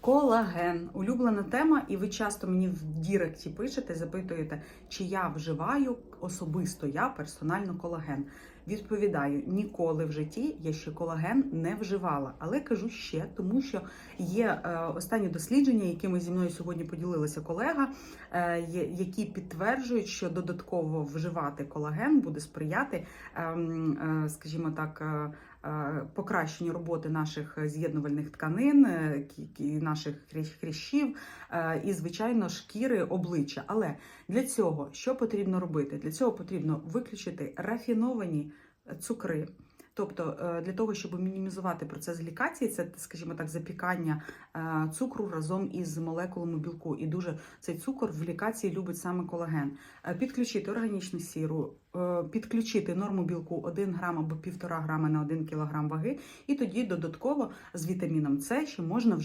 Колаген улюблена тема, і ви часто мені в Діректі пишете, запитуєте, чи я вживаю особисто я персонально колаген. Відповідаю, ніколи в житті я ще колаген не вживала, але кажу ще, тому що є е, останні дослідження, якими зі мною сьогодні поділилася колега, е, які підтверджують, що додатково вживати колаген буде сприяти, ем, е, скажімо так. Е, Покращенню роботи наших з'єднувальних тканин, е, наших хрящ- хрящів е, і, звичайно, шкіри обличчя. Але для цього що потрібно робити? Для цього потрібно виключити рафіновані цукри. Тобто е, для того, щоб мінімізувати процес глікації, це, скажімо так, запікання е, цукру разом із молекулами білку. І дуже цей цукор в глікації любить саме колаген. Е, Підключити органічну сіру, підключити норму білку 1 грам або 1,5 грама на 1 кілограм ваги, і тоді додатково з вітаміном С ще можна вже